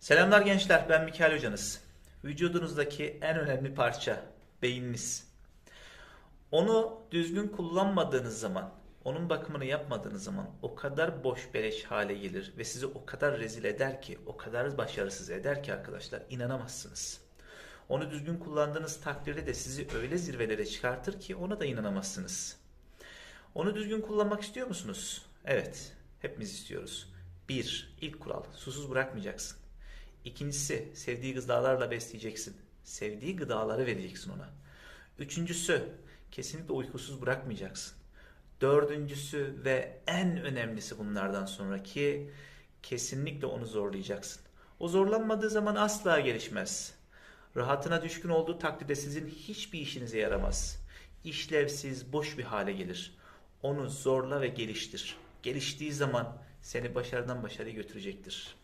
Selamlar gençler, ben Mikail Hocanız. Vücudunuzdaki en önemli parça, beyniniz. Onu düzgün kullanmadığınız zaman, onun bakımını yapmadığınız zaman o kadar boş beleş hale gelir ve sizi o kadar rezil eder ki, o kadar başarısız eder ki arkadaşlar, inanamazsınız. Onu düzgün kullandığınız takdirde de sizi öyle zirvelere çıkartır ki ona da inanamazsınız. Onu düzgün kullanmak istiyor musunuz? Evet, hepimiz istiyoruz. Bir, ilk kural, susuz bırakmayacaksın. İkincisi, sevdiği gıdalarla besleyeceksin. Sevdiği gıdaları vereceksin ona. Üçüncüsü, kesinlikle uykusuz bırakmayacaksın. Dördüncüsü ve en önemlisi bunlardan sonraki, kesinlikle onu zorlayacaksın. O zorlanmadığı zaman asla gelişmez. Rahatına düşkün olduğu takdirde sizin hiçbir işinize yaramaz. İşlevsiz, boş bir hale gelir. Onu zorla ve geliştir. Geliştiği zaman seni başarıdan başarıya götürecektir.